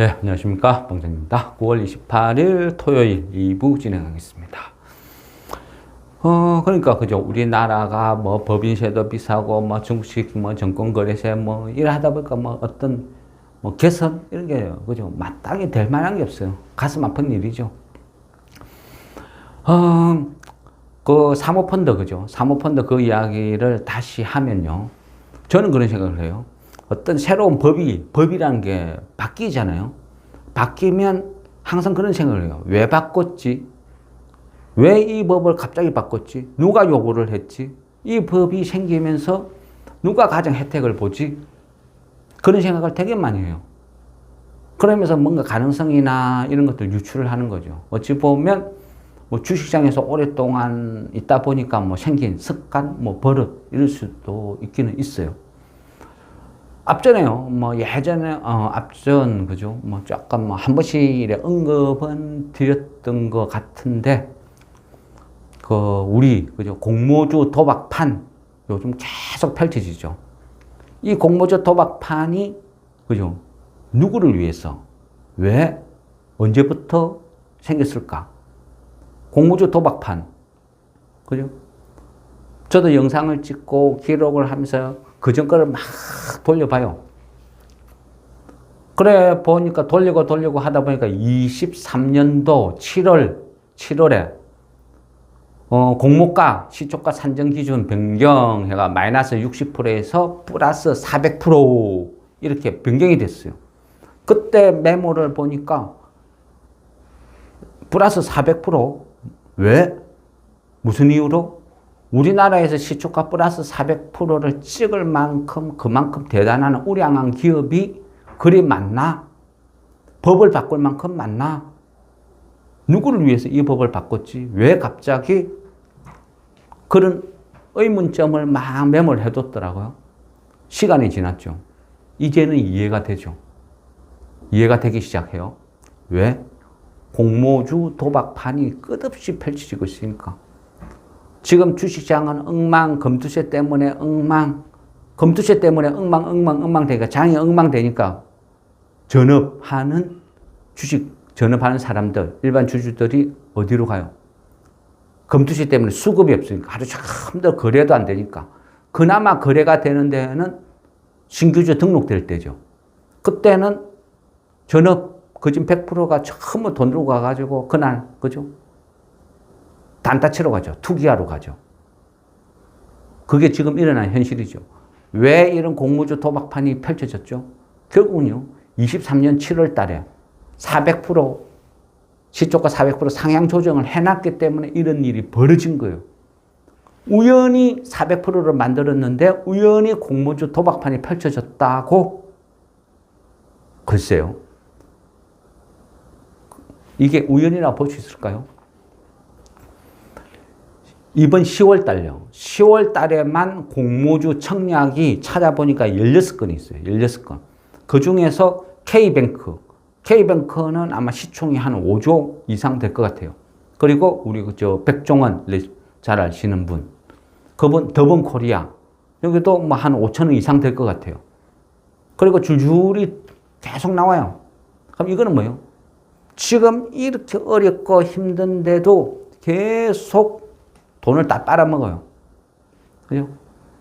예, 안녕하십니까. 봉정입니다. 9월 28일 토요일 2부 진행하겠습니다. 어, 그러니까, 그죠. 우리나라가 뭐 법인세도 비싸고, 뭐 중식, 뭐 정권거래세, 뭐 이러하다 보니까 뭐 어떤 뭐 개선, 이런 게, 그죠. 마땅히 될 만한 게 없어요. 가슴 아픈 일이죠. 어, 그 사모펀드, 그죠. 사모펀드 그 이야기를 다시 하면요. 저는 그런 생각을 해요. 어떤 새로운 법이, 법이라는 게 바뀌잖아요. 바뀌면 항상 그런 생각을 해요. 왜 바꿨지? 왜 이 법을 갑자기 바꿨지? 누가 요구를 했지? 이 법이 생기면서 누가 가장 혜택을 보지? 그런 생각을 되게 많이 해요. 그러면서 뭔가 가능성이나 이런 것들 유출을 하는 거죠. 어찌 보면 뭐 주식시장에서 오랫동안 있다 보니까 뭐 생긴 습관, 뭐 버릇 이럴 수도 있기는 있어요. 앞전에요. 뭐 예전에 어 앞전 그죠? 뭐 약간 뭐 한 번씩 언급은 드렸던 것 같은데 그 우리 그죠? 공모주 도박판 요즘 계속 펼쳐지죠. 이 공모주 도박판이 그죠? 누구를 위해서 왜 언제부터 생겼을까? 공모주 도박판 그죠? 저도 영상을 찍고 기록을 하면서 그전 거를 막 돌려봐요. 그래 보니까 돌리고 돌리고 하다 보니까 23년도 7월 7월에 어, 공모가 시초가 산정 기준 변경해가 마이너스 60%에서 플러스 400% 이렇게 변경이 됐어요. 그때 메모를 보니까 플러스 400% 왜? 무슨 이유로? 우리나라에서 시초가 플러스 400%를 찍을 만큼 그만큼 대단한 우량한 기업이 그리 많나? 법을 바꿀 만큼 많나? 누구를 위해서 이 법을 바꿨지? 왜 갑자기 그런 의문점을 막 메모를 해뒀더라고요. 시간이 지났죠. 이제는 이해가 되죠. 이해가 되기 시작해요. 왜? 공모주 도박판이 끝없이 펼쳐지고 있으니까. 지금 주식시장은 엉망, 검투세 때문에 엉망, 검투세 때문에 엉망, 엉망, 엉망 되니까 장이 엉망 되니까 전업하는 주식, 전업하는 사람들, 일반 주주들이 어디로 가요? 검투세 때문에 수급이 없으니까 하루 참더 거래도 안 되니까 그나마 거래가 되는 데는 신규주 등록될 때죠. 그때는 전업 거진 100%가 처음 돈 들고 가가지고 그날 그죠? 단타 치러 가죠. 투기하러 가죠. 그게 지금 일어난 현실이죠. 왜 이런 공무주 도박판이 펼쳐졌죠? 결국은요, 23년 7월 달에 400% 시초가 400% 상향 조정을 해놨기 때문에 이런 일이 벌어진 거예요. 우연히 400%를 만들었는데 우연히 공모주 도박판이 펼쳐졌다고 글쎄요. 이게 우연이라고 볼 수 있을까요? 이번 10월 달요. 10월 달에만 공모주 청약이 찾아보니까 16건이 있어요. 16건. 그 중에서 K뱅크. K뱅크는 아마 시총이 한 5조 이상 될 것 같아요. 그리고 우리 그저 백종원 잘 아시는 분. 그분 더본 코리아. 여기도 뭐 한 5천 원 이상 될 것 같아요. 그리고 줄줄이 계속 나와요. 그럼 이거는 뭐예요? 지금 이렇게 어렵고 힘든데도 계속 돈을 다 빨아먹어요. 그죠?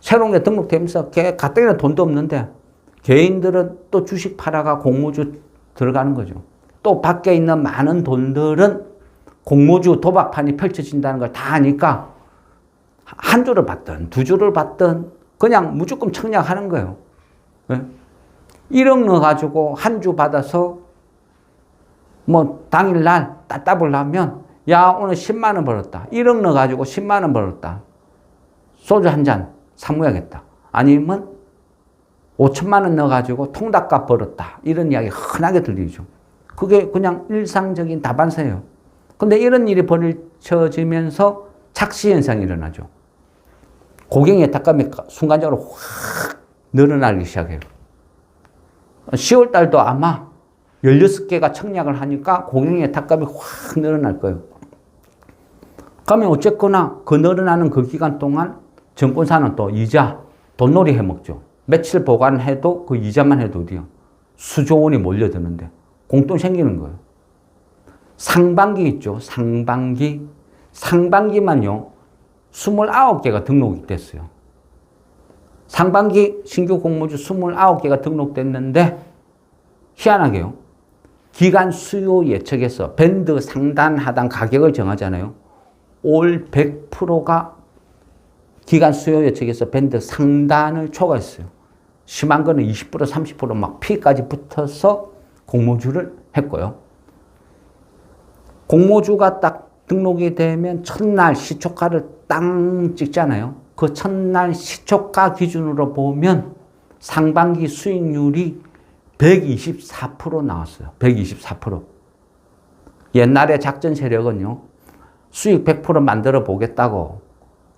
새로운 게 등록되면서 갖다 돈도 없는데 개인들은 또 주식 팔아가 공모주 들어가는 거죠. 또 밖에 있는 많은 돈들은 공모주 도박판이 펼쳐진다는 걸 다 아니까 한 주를 받든 두 주를 받든 그냥 무조건 청약하는 거예요. 네? 1억 넣어가지고 한 주 받아서 뭐 당일날 따따블 하면 야 오늘 10만 원 벌었다. 1억 넣어가지고 10만 원 벌었다. 소주 한 잔 사모야겠다. 아니면 5천만 원 넣어가지고 통닭값 벌었다. 이런 이야기 흔하게 들리죠. 그게 그냥 일상적인 다반사예요. 근데 이런 일이 벌쳐지면서 착시 현상이 일어나죠. 고객의 닭값이 순간적으로 확 늘어나기 시작해요. 10월 달도 아마 16개가 청약을 하니까 고객의 닭값이 확 늘어날 거예요. 그러면 어쨌거나 그 늘어나는 그 기간 동안 정권사는 또 이자, 돈놀이 해먹죠. 며칠 보관해도 그 이자만 해도 어디요? 수조 원이 몰려드는데. 공돈 생기는 거예요. 상반기 있죠. 상반기. 상반기만요. 29개가 등록이 됐어요. 상반기 신규 공모주 29개가 등록됐는데 희한하게요. 기간 수요 예측에서 밴드 상단 하단 가격을 정하잖아요. 올 100%가 기간 수요 예측에서 밴드 상단을 초과했어요. 심한 거는 20% 30%막 피까지 붙어서 공모주를 했고요. 공모주가 딱 등록이 되면 첫날 시초가를 땅 찍잖아요. 그 첫날 시초가 기준으로 보면 상반기 수익률이 124% 나왔어요. 124%. 옛날에 작전 세력은요, 수익 100% 만들어 보겠다고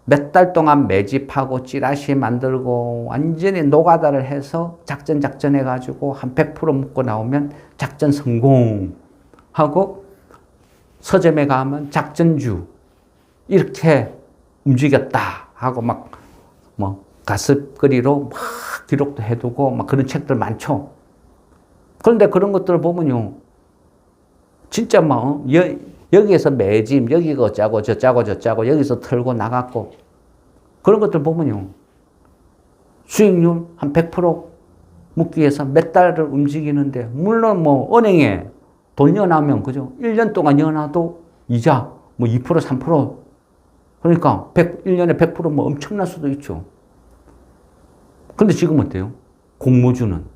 몇 달 동안 매집하고 찌라시 만들고 완전히 노가다를 해서 작전 작전 해가지고 한 100% 묶고 나오면 작전 성공하고 서점에 가면 작전주 이렇게 움직였다 하고 막 뭐 가습거리로 막 기록도 해두고 막 그런 책들 많죠. 그런데 그런 것들을 보면요. 진짜 뭐 여, 여기에서 매짐 여기가 어짜고 저 짜고 저 짜고 여기서 털고 나갔고 그런 것들 보면요. 수익률 한 100% 묶기 위해서 몇 달을 움직이는데 물론 뭐 은행에 돈 여나면 그죠? 1년 동안 여나도 이자 뭐 2% 3% 그러니까 100, 1년에 100%뭐 엄청날 수도 있죠. 근데 지금 어때요? 공모주는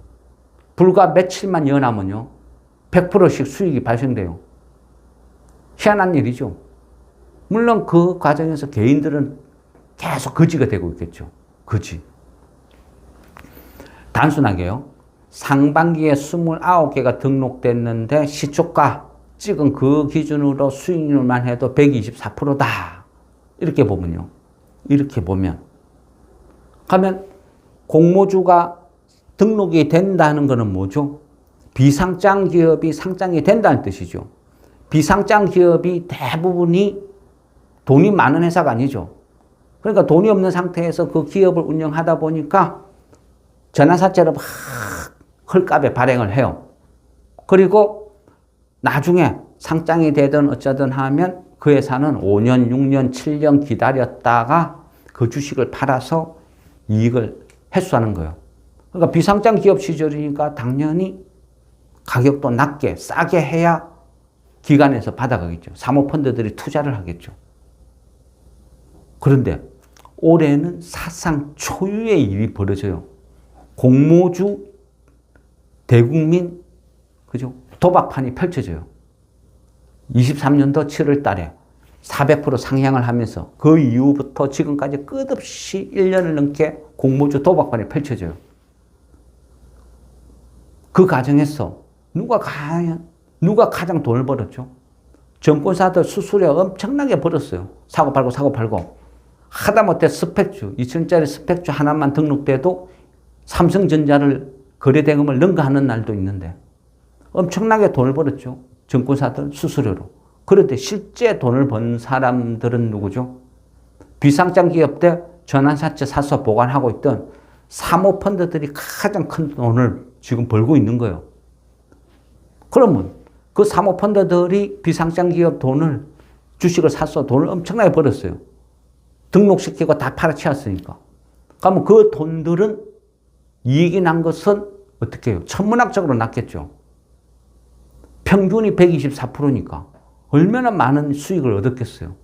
불과 며칠만 연하면요. 100%씩 수익이 발생돼요. 희한한 일이죠. 물론 그 과정에서 개인들은 계속 거지가 되고 있겠죠. 거지. 단순하게요. 상반기에 29개가 등록됐는데 시초가 찍은 그 기준으로 수익률만 해도 124%다. 이렇게 보면요. 이렇게 보면. 하면 공모주가 등록이 된다는 것은 뭐죠? 비상장 기업이 상장이 된다는 뜻이죠. 비상장 기업이 대부분이 돈이 많은 회사가 아니죠. 그러니까 돈이 없는 상태에서 그 기업을 운영하다 보니까 전환사채를 막 헐값에 발행을 해요. 그리고 나중에 상장이 되든 어쩌든 하면 그 회사는 5년, 6년, 7년 기다렸다가 그 주식을 팔아서 이익을 회수하는 거예요. 그러니까 비상장 기업 시절이니까 당연히 가격도 낮게, 싸게 해야 기관에서 받아가겠죠. 사모펀드들이 투자를 하겠죠. 그런데 올해는 사상 초유의 일이 벌어져요. 공모주 대국민 그죠? 도박판이 펼쳐져요. 23년도 7월 달에 400% 상향을 하면서 그 이후부터 지금까지 끝없이 1년을 넘게 공모주 도박판이 펼쳐져요. 그 과정에서 누가 과연 누가 가장 돈을 벌었죠? 정권사들 수수료 엄청나게 벌었어요. 사고 팔고 사고 팔고. 하다못해 스펙주, 2천짜리 스펙주 하나만 등록돼도 삼성전자를 거래대금을 능가하는 날도 있는데 엄청나게 돈을 벌었죠. 정권사들 수수료로. 그런데 실제 돈을 번 사람들은 누구죠? 비상장 기업 때 전환사채 사서 보관하고 있던 사모펀드들이 가장 큰 돈을 지금 벌고 있는 거예요. 그러면 그 사모펀드들이 비상장 기업 돈을 주식을 사서 돈을 엄청나게 벌었어요. 등록시키고 다 팔아치웠으니까. 그러면 그 돈들은 이익이 난 것은 어떻게 해요? 천문학적으로 났겠죠. 평균이 124%니까 얼마나 많은 수익을 얻었겠어요.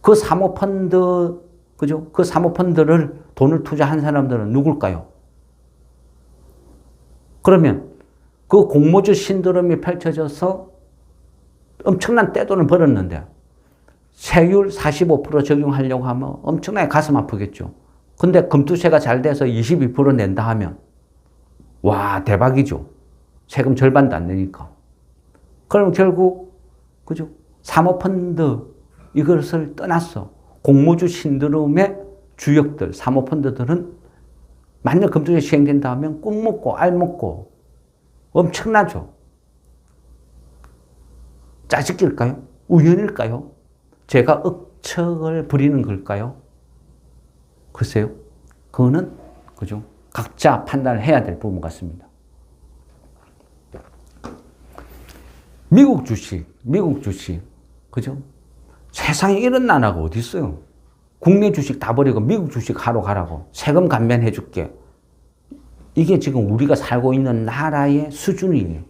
그 사모펀드, 그죠? 그 사모펀드를 돈을 투자한 사람들은 누굴까요? 그러면 그 공모주 신드롬이 펼쳐져서 엄청난 떼돈을 벌었는데 세율 45% 적용하려고 하면 엄청나게 가슴 아프겠죠. 근데 금투세가 잘 돼서 22% 낸다 하면 와 대박이죠. 세금 절반도 안 내니까. 그럼 결국 그죠? 사모펀드 이것을 떠났어. 공모주 신드롬의 주역들, 사모펀드들은 만약 금투세 시행된다 하면 꿀 먹고 알 먹고 엄청나죠. 짜증일까요? 우연일까요? 제가 억척을 부리는 걸까요? 글쎄요. 그거는 그죠? 각자 판단을 해야 될 부분 같습니다. 미국 주식, 미국 주식, 그죠? 세상에 이런 나라가 어디 있어요? 국내 주식 다 버리고 미국 주식 하러 가라고 세금 감면해 줄게. 이게 지금 우리가 살고 있는 나라의 수준이에요.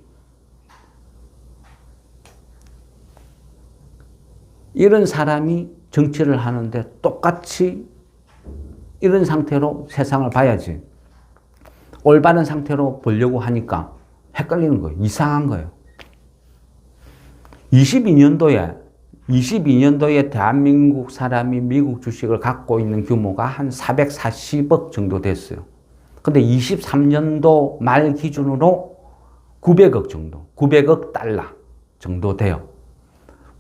이런 사람이 정치를 하는데 똑같이 이런 상태로 세상을 봐야지. 올바른 상태로 보려고 하니까 헷갈리는 거예요. 이상한 거예요. 22년도에 22년도에 대한민국 사람이 미국 주식을 갖고 있는 규모가 한 440억 정도 됐어요. 근데 23년도 말 기준으로 900억 정도, 900억 달러 정도 돼요.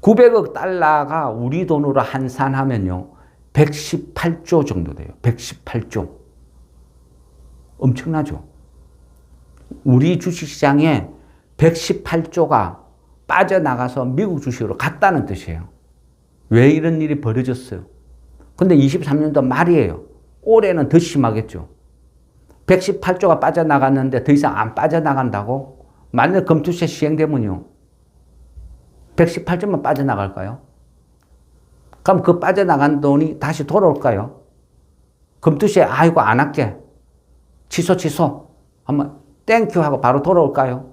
900억 달러가 우리 돈으로 환산하면요. 118조 정도 돼요. 118조. 엄청나죠? 우리 주식시장에 118조가 빠져나가서 미국 주식으로 갔다는 뜻이에요. 왜 이런 일이 벌어졌어요? 근데 23년도 말이에요. 올해는 더 심하겠죠. 118조가 빠져나갔는데 더 이상 안 빠져나간다고? 만약 검투세 시행되면요. 118조만 빠져나갈까요? 그럼 그 빠져나간 돈이 다시 돌아올까요? 검투세 아이고 안 할게. 취소 취소. 한번 땡큐 하고 바로 돌아올까요?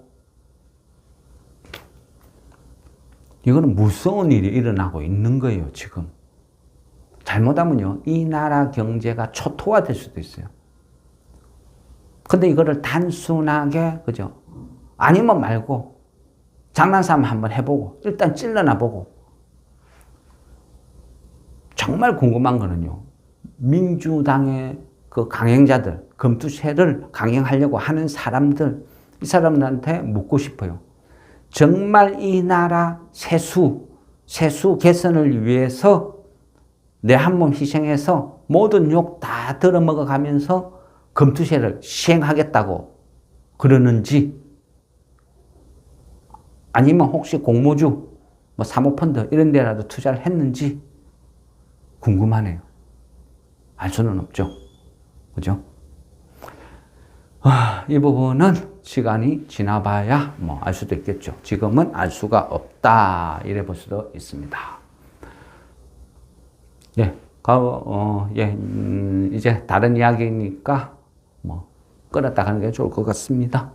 이거는 무서운 일이 일어나고 있는 거예요, 지금. 잘못하면요, 이 나라 경제가 초토화될 수도 있어요. 근데 이거를 단순하게, 그죠? 아니면 말고, 장난삼 한번 해보고, 일단 찔러나 보고. 정말 궁금한 거는요, 민주당의 그 강행자들, 검투세를 강행하려고 하는 사람들, 이 사람들한테 묻고 싶어요. 정말 이 나라 세수, 세수 개선을 위해서 내 한 몸 희생해서 모든 욕 다 들어먹어 가면서 검투세를 시행하겠다고 그러는지 아니면 혹시 공모주, 뭐 사모펀드 이런 데라도 투자를 했는지 궁금하네요. 알 수는 없죠. 그죠? 아, 이 부분은 시간이 지나봐야 뭐 알 수도 있겠죠. 지금은 알 수가 없다. 이래 볼 수도 있습니다. 예, 어, 예, 음, 이제 다른 이야기니까 뭐, 끊었다 가는 게 좋을 것 같습니다.